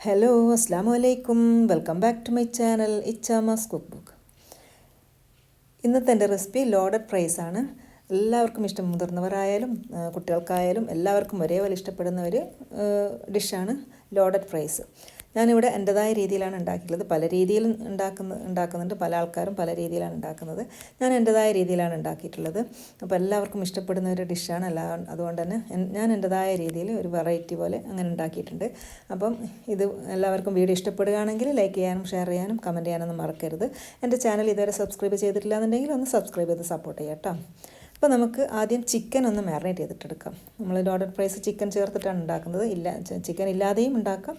Hello അസ്സാം വലൈക്കും welcome back to my channel ഇച്ചാമാസ് cook book ഇന്നത്തെ എന്റെ റെസിപ്പി ലോഡഡ് ഫ്രൈസ് ആണ്. എല്ലാവർക്കും ഇഷ്ടം മുതിർന്നവരായാലും കുട്ടികൾക്കായാലും എല്ലാവർക്കും ഒരേപോലെ ഇഷ്ടപ്പെടുന്ന ഒരു ഡിഷാണ് ലോഡഡ് ഫ്രൈസ് ഞാനിവിടെ എന്റെതായ രീതിയിലാണ് ഉണ്ടാക്കിയിട്ടുള്ളത്. പല രീതിയിൽ ഉണ്ടാക്കുന്ന ഉണ്ടാക്കുന്നുണ്ട്. പല ആൾക്കാരും പല രീതിയിലാണ് ഉണ്ടാക്കുന്നത്. ഞാൻ എന്റെതായ രീതിയിലാണ് ഉണ്ടാക്കിയിട്ടുള്ളത്. അപ്പോൾ എല്ലാവർക്കും ഇഷ്ടപ്പെടുന്ന ഒരു ഡിഷാണ്. എല്ലാ അതുകൊണ്ട് തന്നെ ഞാൻ എന്റെതായ രീതിയിൽ ഒരു വെറൈറ്റി പോലെ അങ്ങനെ ഉണ്ടാക്കിയിട്ടുണ്ട്. അപ്പം ഇത് എല്ലാവർക്കും വീഡിയോ ഇഷ്ടപ്പെടുകയാണെങ്കിൽ ലൈക്ക് ചെയ്യാനും ഷെയർ ചെയ്യാനും കമന്റ് ചെയ്യാനൊന്നും മറക്കരുത്. എന്റെ ചാനൽ ഇതുവരെ സബ്സ്ക്രൈബ് ചെയ്തിട്ടില്ല എന്നുണ്ടെങ്കിൽ ഒന്ന് സബ്സ്ക്രൈബ് ചെയ്ത് സപ്പോർട്ട് ചെയ്യാം കേട്ടോ. അപ്പോൾ നമുക്ക് ആദ്യം ചിക്കൻ ഒന്ന് മാറിനേറ്റ് ചെയ്തിട്ടെടുക്കാം. നമ്മൾ ലോഡഡ് പ്രൈസ് ചിക്കൻ ചേർത്തിട്ടാണ് ഉണ്ടാക്കുന്നത്. ഇല്ല ചിക്കൻ ഇല്ലാതെയും ഉണ്ടാക്കാം.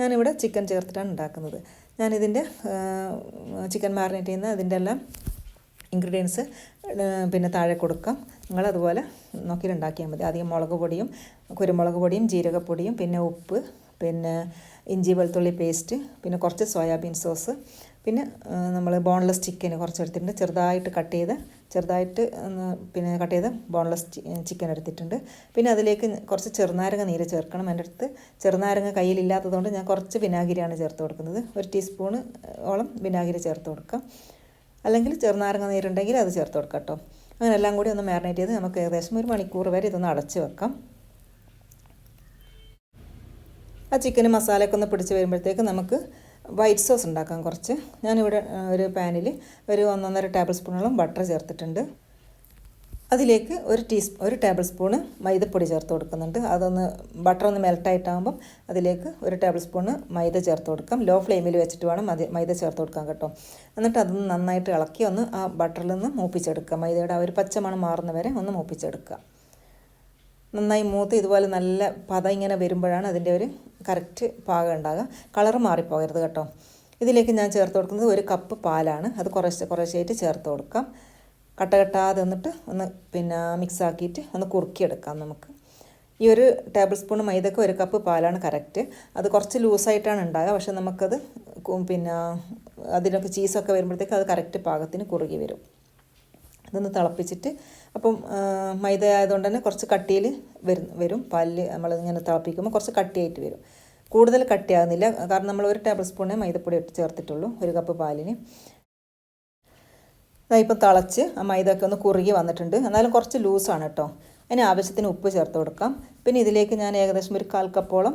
ഞാനിവിടെ ചിക്കൻ ചേർത്തിട്ടാണ് ഉണ്ടാക്കുന്നത്. ഞാനിതിന്റെ ചിക്കൻ മാറിനേറ്റ് ചെയ്യുന്ന അതിന്റെ എല്ലാം ഇൻഗ്രീഡിയൻസ് പിന്നെ താഴെ കൊടുക്കാം. നിങ്ങൾ അതുപോലെ നോക്കിയിട്ട് ഉണ്ടാക്കിയാൽ മതി. ആദ്യം മുളക് പൊടിയും കുരുമുളക് പൊടിയും ജീരകപ്പൊടിയും പിന്നെ ഉപ്പ് പിന്നെ ഇഞ്ചി വെളുത്തുള്ളി പേസ്റ്റ് പിന്നെ കുറച്ച് സോയാബീൻ സോസ് പിന്നെ നമ്മൾ ബോൺലെസ് ചിക്കൻ കുറച്ച് എടുത്തിട്ടുണ്ട് ചെറുതായിട്ട് കട്ട് ചെയ്ത് ചെറുതായിട്ട് പിന്നെ കട്ട് ചെയ്ത് ബോൺലെസ് ചിക്കൻ എടുത്തിട്ടുണ്ട്. പിന്നെ അതിലേക്ക് കുറച്ച് ചെറുനാരങ്ങ നീര് ചേർക്കണം. എന്റെ അടുത്ത് ചെറുനാരങ്ങ കയ്യിലില്ലാത്തതുകൊണ്ട് ഞാൻ കുറച്ച് വിനാഗിരിയാണ് ചേർത്ത് കൊടുക്കുന്നത്. ഒരു ടീസ്പൂണ് ഓളം വിനാഗിരി ചേർത്ത് കൊടുക്കാം. അല്ലെങ്കിൽ ചെറുനാരങ്ങ നീരുണ്ടെങ്കിൽ അത് ചേർത്ത് കൊടുക്കാം കേട്ടോ. അങ്ങനെ എല്ലാം കൂടി ഒന്ന് മാരിനേറ്റ് ചെയ്ത് നമുക്ക് ഏകദേശം ഒരു മണിക്കൂർ വരെ ഇതൊന്ന് അടച്ച് വെക്കാം. ആ ചിക്കൻ മസാലയൊക്കെ ഒന്ന് പിടിച്ച് വരുമ്പോഴത്തേക്ക് നമുക്ക് വൈറ്റ് സോസ് ഉണ്ടാക്കാം കുറച്ച്. ഞാനിവിടെ ഒരു പാനിൽ ഒരു ഒന്നൊന്നര ടേബിൾ സ്പൂണോളം ബട്ടർ ചേർത്തിട്ടുണ്ട്. അതിലേക്ക് ഒരു ടീസ്പൂ ഒരു ടേബിൾ സ്പൂണ് മൈദപ്പൊടി ചേർത്ത് കൊടുക്കുന്നുണ്ട്. അതൊന്ന് ബട്ടർ ഒന്ന് മെൽട്ടായിട്ടാകുമ്പം അതിലേക്ക് ഒരു ടേബിൾ സ്പൂണ് മൈദ ചേർത്ത് കൊടുക്കാം. ലോ ഫ്ലെയിമിൽ വെച്ചിട്ട് വേണം മതി മൈദ ചേർത്ത് കൊടുക്കാൻ കേട്ടോ. എന്നിട്ട് അതൊന്ന് നന്നായിട്ട് ഇളക്കി ഒന്ന് ആ ബട്ടറിൽ നിന്ന് മൂപ്പിച്ചെടുക്കുക. മൈദയുടെ ആ ഒരു പച്ചമണം മാറുന്ന വരെ ഒന്ന് മൂപ്പിച്ചെടുക്കുക. നന്നായി മൂത്ത് ഇതുപോലെ നല്ല പത ഇങ്ങനെ വരുമ്പോഴാണ് അതിന്റെ ഒരു കറക്റ്റ് പാകം ഉണ്ടാകുക. കളറ് മാറിപ്പോകരുത് കേട്ടോ. ഇതിലേക്ക് ഞാൻ ചേർത്ത് കൊടുക്കുന്നത് ഒരു കപ്പ് പാലാണ്. അത് കുറേശ്ശെ കുറേശ്ശായിട്ട് ചേർത്ത് കൊടുക്കാം. കട്ട കെട്ടാതെ എന്നിട്ട് ഒന്ന് പിന്നെ മിക്സ് ആക്കിയിട്ട് ഒന്ന് കുറുക്കിയെടുക്കാം നമുക്ക്. ഈ ഒരു ടേബിൾ സ്പൂൺ മൈദക്ക് ഒരു കപ്പ് പാലാണ് കറക്റ്റ് അത് കുറച്ച് ലൂസായിട്ടാണ് ഉണ്ടാകുക. പക്ഷെ നമുക്കത് പിന്നെ അതിനൊക്കെ ചീസൊക്കെ വരുമ്പോഴത്തേക്ക് അത് കറക്റ്റ് പാകത്തിന് കുറുകി വരും. ഇതൊന്ന് തിളപ്പിച്ചിട്ട് അപ്പം മൈദ ആയതുകൊണ്ട് തന്നെ കുറച്ച് കട്ടിയിൽ വരും വരും. പാലിൽ നമ്മൾ ഇങ്ങനെ തിളപ്പിക്കുമ്പോൾ കുറച്ച് കട്ടിയായിട്ട് വരും. കൂടുതൽ കട്ടിയാകുന്നില്ല. കാരണം നമ്മൾ ഒരു ടേബിൾ സ്പൂണേ മൈദപ്പൊടി ഇട്ട് ചേർത്തിട്ടുള്ളൂ ഒരു കപ്പ് പാലിന്. ഇപ്പം തിളച്ച് ആ മൈദ ഒക്കെ ഒന്ന് കുറുകി വന്നിട്ടുണ്ട്. എന്നാലും കുറച്ച് ലൂസാണ് കേട്ടോ. അതിന് ആവശ്യത്തിന് ഉപ്പ് ചേർത്ത് കൊടുക്കാം. പിന്നെ ഇതിലേക്ക് ഞാൻ ഏകദേശം ഒരു കാൽ കപ്പോളം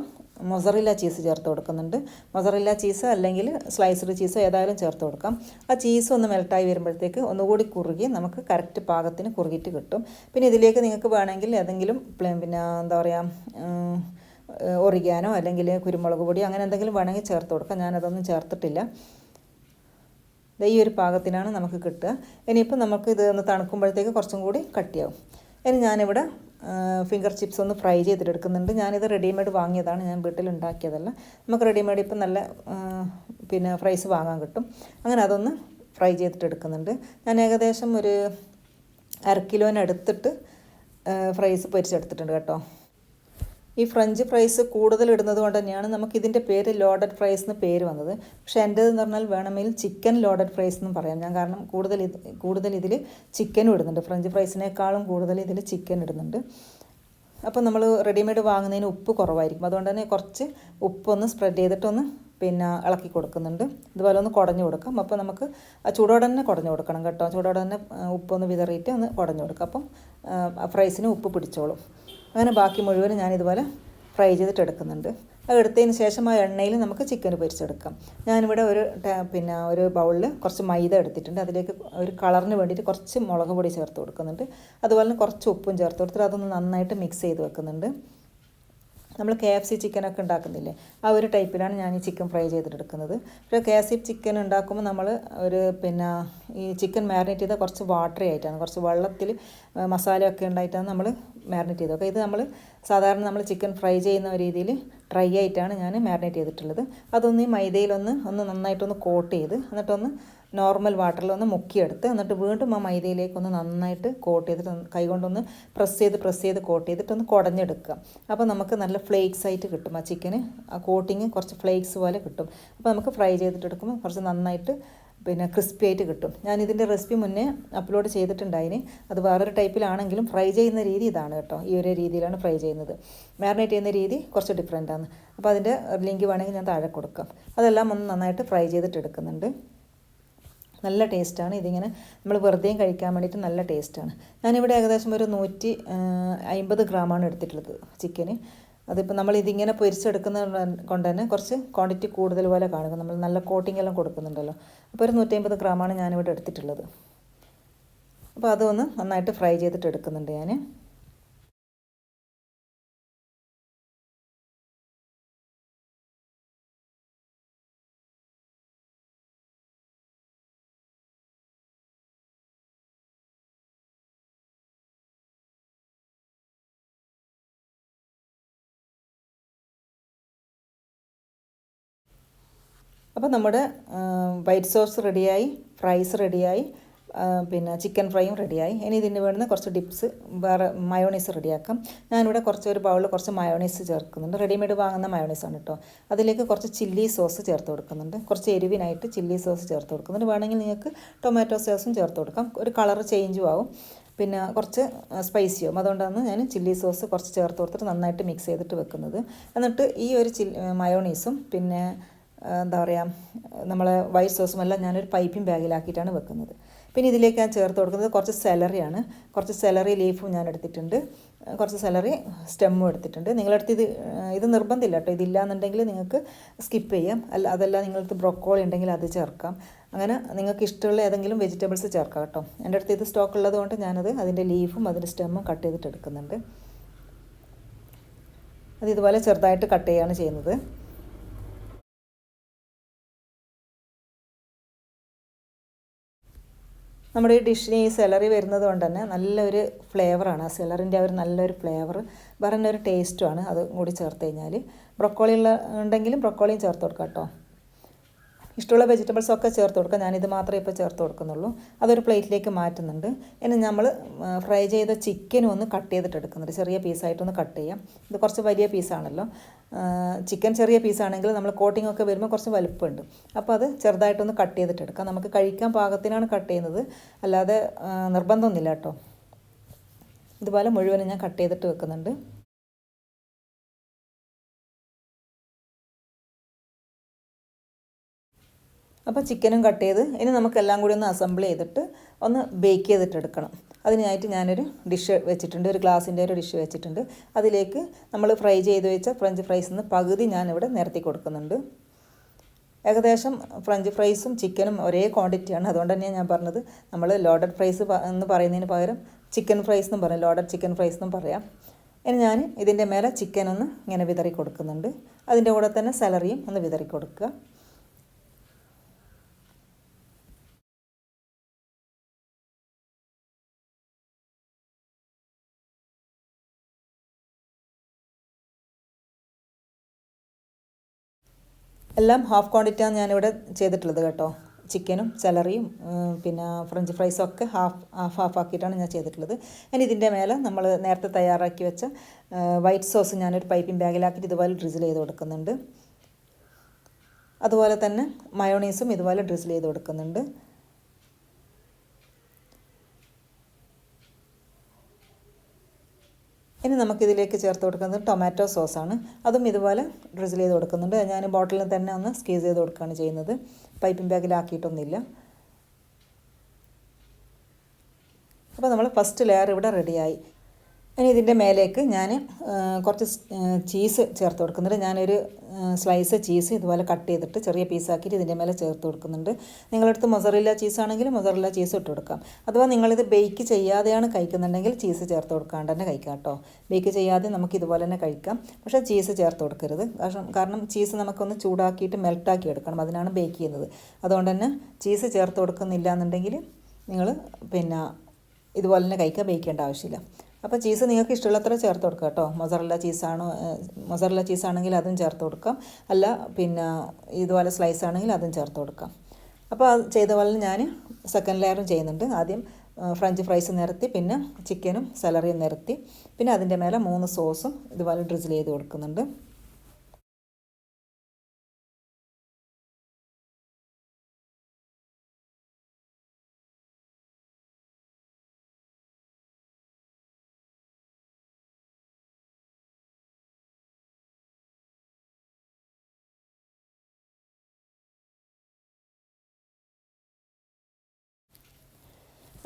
മൊസറില്ല ചീസ് ചേർത്ത് കൊടുക്കുന്നുണ്ട്. മൊസറില്ല ചീസ് അല്ലെങ്കിൽ സ്ലൈസ്ഡ് ചീസ് ഏതായാലും ചേർത്ത് കൊടുക്കാം. ആ ചീസ് ഒന്ന് മെൽട്ടായി വരുമ്പോഴത്തേക്ക് ഒന്നുകൂടി കുറുകി നമുക്ക് കറക്റ്റ് പാകത്തിന് കുറുകിയിട്ട് കിട്ടും. പിന്നെ ഇതിലേക്ക് നിങ്ങൾക്ക് വേണമെങ്കിൽ ഏതെങ്കിലും പിന്നെ എന്താ പറയുക ഒറിഗാനോ അല്ലെങ്കിൽ കുരുമുളക് പൊടി അങ്ങനെ എന്തെങ്കിലും വേണമെങ്കിൽ ചേർത്ത് കൊടുക്കാം. ഞാനതൊന്നും ചേർത്തിട്ടില്ല. ഈ ഒരു പാകത്തിനാണ് നമുക്ക് കിട്ടുക. ഇനിയിപ്പോൾ നമുക്ക് ഇത് ഒന്ന് തണുക്കുമ്പോഴത്തേക്ക് കുറച്ചും കൂടി കട്ടിയാവും. ഇനി ഞാനിവിടെ ഫിംഗർ ചിപ്സ് ഒന്ന് ഫ്രൈ ചെയ്തിട്ട് ചെയ്തിട്ടെടുക്കുന്നുണ്ട്. ഞാനിത് റെഡിമെയ്ഡ് വാങ്ങിയതാണ്. ഞാൻ വീട്ടിൽ ഉണ്ടാക്കിയതല്ല നമുക്ക് റെഡിമെയ്ഡ് ഇപ്പം നല്ല പിന്നെ ഫ്രൈസ് വാങ്ങാൻ കിട്ടും. അങ്ങനെ അതൊന്ന് ഫ്രൈ ചെയ്തിട്ട് എടുക്കുന്നുണ്ട് ഞാൻ ഏകദേശം ഒരു അര കിലോനടുത്തിട്ട് ഫ്രൈസ് പൊരിച്ചെടുത്തിട്ടുണ്ട് കേട്ടോ. ഈ ഫ്രഞ്ച് ഫ്രൈസ് കൂടുതൽ ഇടുന്നത് കൊണ്ട് തന്നെയാണ് നമുക്ക് ഇതിന്റെ പേര് ലോഡഡ് ഫ്രൈസ് എന്ന് പേര് വന്നത്. പക്ഷേ എന്റേതെന്ന് പറഞ്ഞാൽ വേണമെങ്കിൽ ചിക്കൻ ലോഡഡ് ഫ്രൈസ് എന്നും പറയാം. ഞാൻ കാരണം കൂടുതൽ ഇത് കൂടുതൽ ഇതിൽ ചിക്കനും ഇടുന്നുണ്ട്. ഫ്രഞ്ച് ഫ്രൈസിനേക്കാളും കൂടുതൽ ഇതിൽ ചിക്കൻ ഇടുന്നുണ്ട്. അപ്പോൾ നമ്മൾ റെഡിമെയ്ഡ് വാങ്ങുന്നതിന് ഉപ്പ് കുറവായിരിക്കും. അതുകൊണ്ട് തന്നെ കുറച്ച് ഉപ്പൊന്ന് സ്പ്രെഡ് ചെയ്തിട്ടൊന്ന് പിന്നെ ഇളക്കി കൊടുക്കുന്നുണ്ട്. ഇതുപോലെ ഒന്ന് കുടഞ്ഞു കൊടുക്കാം. അപ്പോൾ നമുക്ക് ആ ചൂടോടെ തന്നെ കുടഞ്ഞു കൊടുക്കണം കേട്ടോ. ചൂടോടെ തന്നെ ഉപ്പൊന്ന് വിതറിയിട്ട് ഒന്ന് കുടഞ്ഞു കൊടുക്കാം. അപ്പം ഫ്രൈസിന് ഉപ്പ് പിടിച്ചോളും. അങ്ങനെ ബാക്കി മുഴുവനും ഞാൻ ഇതുപോലെ ഫ്രൈ ചെയ്തിട്ട് എടുക്കുന്നുണ്ട് അത് എടുത്തതിന് ശേഷം ആ എണ്ണയിൽ നമുക്ക് ചിക്കൻ പൊരിച്ചെടുക്കാം. ഞാനിവിടെ ഒരു പിന്നെ ഒരു ബൗളിൽ കുറച്ച് മൈദ എടുത്തിട്ടുണ്ട്. അതിലേക്ക് ഒരു കളറിന് വേണ്ടിയിട്ട് കുറച്ച് മുളക് പൊടി ചേർത്ത് കൊടുക്കുന്നുണ്ട്. അതുപോലെ തന്നെ കുറച്ച് ഉപ്പും ചേർത്ത് കൊടുത്തിട്ട് അതൊന്ന് നന്നായിട്ട് മിക്സ് ചെയ്ത് വെക്കുന്നുണ്ട്. നമ്മൾ കെ എഫ് സി ചിക്കനൊക്കെ ഉണ്ടാക്കുന്നില്ലേ ആ ഒരു ടൈപ്പിലാണ് ഞാൻ ഈ ചിക്കൻ ഫ്രൈ ചെയ്തിട്ടെടുക്കുന്നത്. പക്ഷേ കെ എഫ് സി ചിക്കൻ ഉണ്ടാക്കുമ്പോൾ നമ്മൾ ഒരു പിന്നെ ഈ ചിക്കൻ മാരിനേറ്റ് ചെയ്താൽ കുറച്ച് വാട്ടറി ആയിട്ടാണ് കുറച്ച് വെള്ളത്തിൽ മസാലയൊക്കെ ഉണ്ടായിട്ടാണ് നമ്മൾ മാരിനേറ്റ് ചെയ്തു. അപ്പോൾ ഇത് നമ്മൾ സാധാരണ നമ്മൾ ചിക്കൻ ഫ്രൈ ചെയ്യുന്ന രീതിയിൽ ഡ്രൈ ആയിട്ടാണ് ഞാൻ മാരിനേറ്റ് ചെയ്തിട്ടുള്ളത്. അതൊന്ന് ഈ മൈദയിലൊന്ന് ഒന്ന് നന്നായിട്ടൊന്ന് കോട്ട് ചെയ്ത് എന്നിട്ടൊന്ന് നോർമൽ വാട്ടറിൽ ഒന്ന് മുക്കിയെടുത്ത് എന്നിട്ട് വീണ്ടും ആ മൈദയിലേക്കൊന്ന് നന്നായിട്ട് കോട്ട് ചെയ്തിട്ട് ഒന്ന് കൈകൊണ്ടൊന്ന് പ്രസ് ചെയ്ത് പ്രസ് ചെയ്ത് കോട്ട് ചെയ്തിട്ട് ഒന്ന് കുടഞ്ഞെടുക്കുക. അപ്പോൾ നമുക്ക് നല്ല ഫ്ലേക്സ് ആയിട്ട് കിട്ടും. ആ ചിക്കന് ആ കോട്ടിങ് കുറച്ച് ഫ്ലേക്സ് പോലെ കിട്ടും. അപ്പോൾ നമുക്ക് ഫ്രൈ ചെയ്തിട്ടെടുക്കുമ്പോൾ കുറച്ച് നന്നായിട്ട് പിന്നെ ക്രിസ്പി ആയിട്ട് കിട്ടും. ഞാൻ ഇതിന്റെ റെസിപ്പി മുന്നേ അപ്ലോഡ് ചെയ്തിട്ടുണ്ടായിന്. അത് വേറൊരു ടൈപ്പിലാണെങ്കിലും ഫ്രൈ ചെയ്യുന്ന രീതി ഇതാണ് കേട്ടോ. ഈ ഒരു രീതിയിലാണ് ഫ്രൈ ചെയ്യുന്നത്. മാരിനേറ്റ് ചെയ്യുന്ന രീതി കുറച്ച് ഡിഫറെന്റ് ആണ്. അപ്പോൾ അതിന്റെ ലിങ്ക് വേണമെങ്കിൽ ഞാൻ താഴെ കൊടുക്കാം. അതെല്ലാം ഒന്ന് നന്നായിട്ട് ഫ്രൈ ചെയ്തിട്ട് എടുക്കുന്നുണ്ട്. നല്ല ടേസ്റ്റാണ് ഇതിങ്ങനെ നമ്മൾ വെറുതെ കഴിക്കാൻ വേണ്ടിയിട്ട് നല്ല ടേസ്റ്റാണ് ഞാനിവിടെ ഏകദേശം ഒരു നൂറ്റി അമ്പത് ഗ്രാമാണ് എടുത്തിട്ടുള്ളത് ചിക്കന്. അതിപ്പോൾ നമ്മൾ ഇതിങ്ങനെ പൊരിച്ചെടുക്കുന്ന കൊണ്ട് തന്നെ കുറച്ച് ക്വാണ്ടിറ്റി കൂടുതൽ പോലെ കാണുക നമ്മൾ നല്ല കോട്ടിംഗ് എല്ലാം കൊടുക്കുന്നുണ്ടല്ലോ. അപ്പോൾ ഒരു നൂറ്റമ്പത് ഗ്രാമാണ് ഞാനിവിടെ എടുത്തിട്ടുള്ളത്. അപ്പോൾ അതൊന്ന് നന്നായിട്ട് ഫ്രൈ ചെയ്തിട്ട് എടുക്കുന്നുണ്ട് ഞാൻ അപ്പോൾ നമ്മുടെ വൈറ്റ് സോസ് റെഡിയായി ഫ്രൈസ് റെഡിയായി പിന്നെ ചിക്കൻ ഫ്രൈയും റെഡിയായി. ഇനി ഇതിന് വേണ്ടുന്ന കുറച്ച് ഡിപ്സ് വേറെ മയോണൈസ് റെഡിയാക്കാം. ഞാനിവിടെ കുറച്ച് ഒരു ബൗളിൽ കുറച്ച് മയോണൈസ് ചേർക്കുന്നുണ്ട്. റെഡിമെയ്ഡ് വാങ്ങുന്ന മയോണൈസാണ് കേട്ടോ അതിലേക്ക് കുറച്ച് ചില്ലി സോസ് ചേർത്ത് കൊടുക്കുന്നുണ്ട്. കുറച്ച് എരിവിനായിട്ട് ചില്ലി സോസ് ചേർത്ത് കൊടുക്കുന്നുണ്ട്. വേണമെങ്കിൽ നിങ്ങൾക്ക് ടൊമാറ്റോ സോസും ചേർത്ത് കൊടുക്കാം. ഒരു കളർ ചേഞ്ചും ആവും. പിന്നെ കുറച്ച് സ്പൈസിയും. അതുകൊണ്ടാണ് ഞാൻ ചില്ലി സോസ് കുറച്ച് ചേർത്ത് കൊടുത്തിട്ട് നന്നായിട്ട് മിക്സ് ചെയ്തിട്ട് വെക്കുന്നത്. എന്നിട്ട് ഈ ഒരു ചില്ലി മയോണൈസും പിന്നെ എന്താ പറയുക നമ്മളെ വൈറ്റ് സോസും എല്ലാം ഞാനൊരു പൈപ്പിംഗ് ബാഗിലാക്കിയിട്ടാണ് വെക്കുന്നത്. പിന്നെ ഇതിലേക്ക് ഞാൻ ചേർത്ത് കൊടുക്കുന്നത് കുറച്ച് സെലറിയാണ് കുറച്ച് സെലറി ലീഫും ഞാൻ എടുത്തിട്ടുണ്ട്. കുറച്ച് സെലറി സ്റ്റെമ്മും എടുത്തിട്ടുണ്ട്. നിങ്ങളടുത്ത് ഇത് ഇത് നിർബന്ധമില്ല കേട്ടോ. ഇതില്ലാന്നുണ്ടെങ്കിൽ നിങ്ങൾക്ക് സ്കിപ്പ് ചെയ്യാം. അല്ല അതല്ല നിങ്ങളടുത്ത് ബ്രൊക്കോളി ഉണ്ടെങ്കിൽ അത് ചേർക്കാം. അങ്ങനെ നിങ്ങൾക്ക് ഇഷ്ടമുള്ള ഏതെങ്കിലും വെജിറ്റബിൾസ് ചേർക്കാം കേട്ടോ. എന്റെ അടുത്ത് ഇത് സ്റ്റോക്ക് ഉള്ളതുകൊണ്ട് ഞാനത് അതിന്റെ ലീഫും അതിന്റെ സ്റ്റെമ്മും കട്ട് ചെയ്തിട്ട് എടുക്കുന്നുണ്ട്. അത് ഇതുപോലെ ചെറുതായിട്ട് കട്ട് ചെയ്യുകയാണ് ചെയ്യുന്നത്. നമ്മുടെ ഈ ഡിഷിന് ഈ സെലറി വരുന്നത് കൊണ്ട് തന്നെ നല്ലൊരു ഫ്ലേവറാണ് ആ സെലറിന്റെ ഒരു നല്ലൊരു ഫ്ലേവർ വേറെ ഒരു ടേസ്റ്റുമാണ് അത് കൂടി ചേർത്ത് കഴിഞ്ഞാൽ ബ്രൊക്കോളി ഉള്ള ഉണ്ടെങ്കിലും ബ്രൊക്കോളിയും ചേർത്ത് കൊടുക്കാം കേട്ടോ. ഇഷ്ടമുള്ള വെജിറ്റബിൾസ് ഒക്കെ ചേർത്ത് കൊടുക്കുക. ഞാനിത് മാത്രമേ ഇപ്പോൾ ചേർത്ത് കൊടുക്കുന്നുള്ളൂ. അതൊരു പ്ലേറ്റിലേക്ക് മാറ്റുന്നുണ്ട്. ഇനി നമ്മൾ ഫ്രൈ ചെയ്ത ചിക്കനും ഒന്ന് കട്ട് ചെയ്തിട്ട് എടുക്കുന്നുണ്ട്. ചെറിയ പീസായിട്ടൊന്ന് കട്ട് ചെയ്യാം. ഇത് കുറച്ച് വലിയ പീസാണല്ലോ ചിക്കൻ ചെറിയ പീസാണെങ്കിൽ നമ്മൾ കോട്ടിംഗ് ഒക്കെ വരുമ്പോൾ കുറച്ച് വലുപ്പമുണ്ട്. അപ്പോൾ അത് ചെറുതായിട്ടൊന്ന് കട്ട് ചെയ്തിട്ട് എടുക്കാം. നമുക്ക് കഴിക്കാൻ പാകത്തിനാണ് കട്ട് ചെയ്യുന്നത്. അല്ലാതെ നിർബന്ധമൊന്നുമില്ല കേട്ടോ. ഇതുപോലെ മുഴുവനും ഞാൻ കട്ട് ചെയ്തിട്ട് വെക്കുന്നുണ്ട്. അപ്പോൾ ചിക്കനും കട്ട് ചെയ്ത് ഇനി നമുക്കെല്ലാം കൂടി ഒന്ന് അസംബിൾ ചെയ്തിട്ട് ഒന്ന് ബേക്ക് ചെയ്തിട്ട് എടുക്കണം അതിനായിട്ട് ഞാനൊരു ഡിഷ് വെച്ചിട്ടുണ്ട് ഒരു ഗ്ലാസിന്റെ ഒരു ഡിഷ് വെച്ചിട്ടുണ്ട്. അതിലേക്ക് നമ്മൾ ഫ്രൈ ചെയ്ത് വെച്ച ഫ്രഞ്ച് ഫ്രൈസിൽ നിന്ന് പകുതി ഞാനിവിടെ നിരത്തി കൊടുക്കുന്നുണ്ട്. ഏകദേശം ഫ്രഞ്ച് ഫ്രൈസും ചിക്കനും ഒരേ ക്വാണ്ടിറ്റിയാണ് അതുകൊണ്ട് തന്നെയാണ് ഞാൻ പറഞ്ഞത്. നമ്മൾ ലോഡഡ് ഫ്രൈസ് എന്ന് പറയുന്നതിന് പകരം ചിക്കൻ ഫ്രൈസ് എന്നും പറയാം ലോഡഡ് ചിക്കൻ ഫ്രൈസ് എന്നും പറയാം. ഇനി ഞാൻ ഇതിന്റെ മേലെ ചിക്കനൊന്ന് ഇങ്ങനെ വിതറി കൊടുക്കുന്നുണ്ട്. അതിന്റെ കൂടെ തന്നെ സാലറിയും ഒന്ന് വിതറി കൊടുക്കുക. എല്ലാം ഹാഫ് ക്വാണ്ടിറ്റിയാണ് ഞാനിവിടെ ചെയ്തിട്ടുള്ളത് കേട്ടോ. ചിക്കനും സെലറിയും പിന്നെ ഫ്രഞ്ച് ഫ്രൈസും ഒക്കെ ഹാഫ് ഹാഫ് ഹാഫ് ആക്കിയിട്ടാണ് ഞാൻ ചെയ്തിട്ടുള്ളത്. ഇനി ഇതിന്റെ മേലെ നമ്മൾ നേരത്തെ തയ്യാറാക്കി വെച്ച വൈറ്റ് സോസ് ഞാനൊരു പൈപ്പിംഗ് ബാഗിലാക്കിയിട്ട് ഇതുപോലെ ഡ്രിസിൽ ചെയ്ത് കൊടുക്കുന്നുണ്ട്. അതുപോലെ തന്നെ മയോണൈസും ഇതുപോലെ ഡ്രിസിൽ ചെയ്ത് കൊടുക്കുന്നുണ്ട്. ഇനി നമുക്കിതിലേക്ക് ചേർത്ത് കൊടുക്കുന്നത് ടൊമാറ്റോ സോസാണ്. അതും ഇതുപോലെ ഡ്രിസിൽ ചെയ്ത് കൊടുക്കുന്നുണ്ട്. ഞാൻ ബോട്ടിലിൽ തന്നെ ഒന്ന് സ്ക്വീസ് ചെയ്ത് കൊടുക്കുകയാണ് ചെയ്യുന്നത്. പൈപ്പിംഗ് ബാഗിലാക്കിയിട്ടൊന്നുമില്ല അപ്പോൾ നമ്മൾ ഫസ്റ്റ് ലെയർ ഇവിടെ റെഡിയായി ഇനി ഇതിന്റെ മേലേക്ക് ഞാൻ കുറച്ച് ചീസ് ചേർത്ത് കൊടുക്കുന്നുണ്ട്. ഞാനൊരു സ്ലൈസ് ചീസ് ഇതുപോലെ കട്ട് ചെയ്തിട്ട് ചെറിയ പീസാക്കിയിട്ട് ഇതിന്റെ മേലെ ചേർത്ത് കൊടുക്കുന്നുണ്ട്. നിങ്ങളടുത്ത് മൊസറില്ല ചീസാണെങ്കിൽ മൊസറില്ല ചീസ് ഇട്ട് കൊടുക്കാം. അഥവാ നിങ്ങളിത് ബേക്ക് ചെയ്യാതെയാണ് കഴിക്കുന്നുണ്ടെങ്കിൽ ചീസ് ചേർത്ത് കൊടുക്കാണ്ട് തന്നെ കഴിക്കാം കേട്ടോ. ബേക്ക് ചെയ്യാതെ നമുക്ക് ഇതുപോലെ തന്നെ കഴിക്കാം. പക്ഷേ ചീസ് ചേർത്ത് കൊടുക്കരുത്. കാരണം കാരണം ചീസ് നമുക്കൊന്ന് ചൂടാക്കിയിട്ട് മെൽട്ടാക്കി എടുക്കണം. അതിനാണ് ബേക്ക് ചെയ്യുന്നത്. അതുകൊണ്ട് തന്നെ ചീസ് ചേർത്ത് കൊടുക്കുന്നില്ല എന്നുണ്ടെങ്കിൽ നിങ്ങൾ പിന്നെ ഇതുപോലെ തന്നെ കഴിക്കുക ബേക്ക് ചെയ്യേണ്ട ആവശ്യമില്ല. അപ്പോൾ ചീസ് നിങ്ങൾക്ക് ഇഷ്ടമുള്ളത്ര ചേർത്ത് കൊടുക്കുക കേട്ടോ. മൊസറല്ല ചീസാണോ മൊസറല്ല ചീസാണെങ്കിൽ അതും ചേർത്ത് കൊടുക്കാം. അല്ല പിന്നെ ഇതുപോലെ സ്ലൈസ് ആണെങ്കിൽ അതും ചേർത്ത് കൊടുക്കാം. അപ്പോൾ അത് ചെയ്ത പോലെ ഞാൻ സെക്കൻഡ് ലെയറും ചെയ്യുന്നുണ്ട്. ആദ്യം ഫ്രഞ്ച് ഫ്രൈസ് നിരത്തി പിന്നെ ചിക്കനും സലറിയും നിരത്തി പിന്നെ അതിന്റെ മേലെ മൂന്ന് സോസും ഇതുപോലെ ഡ്രിസിൽ ചെയ്ത് കൊടുക്കുന്നുണ്ട്.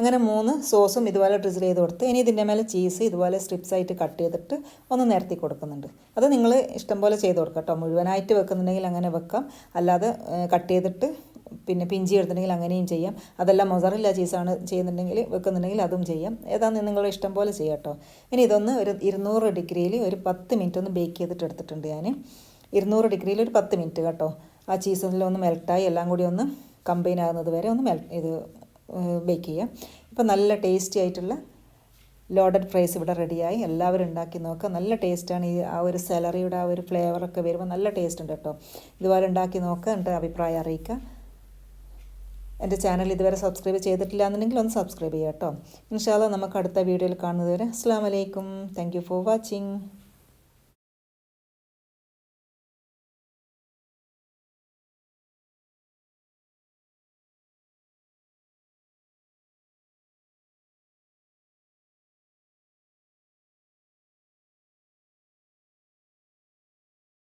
അങ്ങനെ മൂന്ന് സോസും ഇതുപോലെ ഡ്രിസിൽ ചെയ്ത് കൊടുത്ത് ഇനി ഇതിന്റെ മേലെ ചീസ് ഇതുപോലെ സ്ട്രിപ്സ് ആയിട്ട് കട്ട് ചെയ്തിട്ട് ഒന്ന് നിരത്തി കൊടുക്കുന്നുണ്ട്. അത് നിങ്ങൾ ഇഷ്ടം പോലെ ചെയ്ത് കൊടുക്കാം കേട്ടോ. മുഴുവനായിട്ട് വെക്കുന്നുണ്ടെങ്കിൽ അങ്ങനെ വെക്കാം. അല്ലാതെ കട്ട് ചെയ്തിട്ട് പിന്നെ പിഞ്ചി എടുത്തിട്ടുണ്ടെങ്കിൽ അങ്ങനെയും ചെയ്യാം. അതെല്ലാം മൊസറില്ല ചീസാണ് ചെയ്യുന്നുണ്ടെങ്കിൽ വെക്കുന്നുണ്ടെങ്കിൽ അതും ചെയ്യാം. ഏതാണെന്ന് നിങ്ങളുടെ ഇഷ്ടം പോലെ ചെയ്യാം കേട്ടോ. ഇനി ഇതൊന്ന് ഒരു ഇരുന്നൂറ് ഡിഗ്രിയിൽ ഒരു പത്ത് മിനിറ്റ് ഒന്ന് ബേക്ക് ചെയ്തിട്ട് എടുത്തിട്ടുണ്ട് ഞാൻ. ഇരുന്നൂറ് ഡിഗ്രിയിൽ ഒരു പത്ത് മിനിറ്റ് കേട്ടോ. ആ ചീസിലൊന്ന് മെൽട്ടായി എല്ലാം കൂടി ഒന്ന് കമ്പൈൻ ആകുന്നത് വരെ ഒന്ന് മെൽ ഇത് ബേക്ക് ചെയ്യാം. ഇപ്പം നല്ല ടേസ്റ്റി ആയിട്ടുള്ള ലോഡഡ് ഫ്രൈസ് ഇവിടെ റെഡിയായി എല്ലാവരും ഉണ്ടാക്കി നോക്കുക നല്ല ടേസ്റ്റാണ് ഈ ആ ഒരു സാലറിയുടെ ആ ഒരു ഫ്ലേവറൊക്കെ വരുമ്പോൾ നല്ല ടേസ്റ്റ് ഉണ്ട് കേട്ടോ. ഇതുപോലെ ഉണ്ടാക്കി നോക്കുക എന്റെ അഭിപ്രായം അറിയിക്കുക. എന്റെ ചാനൽ ഇതുവരെ സബ്സ്ക്രൈബ് ചെയ്തിട്ടില്ല എന്നുണ്ടെങ്കിൽ ഒന്ന് സബ്സ്ക്രൈബ് ചെയ്യാം കേട്ടോ. ഇൻഷാല്ല നമുക്ക് അടുത്ത വീഡിയോയിൽ കാണുന്നതുവരെ അസ്സാം വലൈക്കും താങ്ക് യു ഫോർ വാച്ചിങ്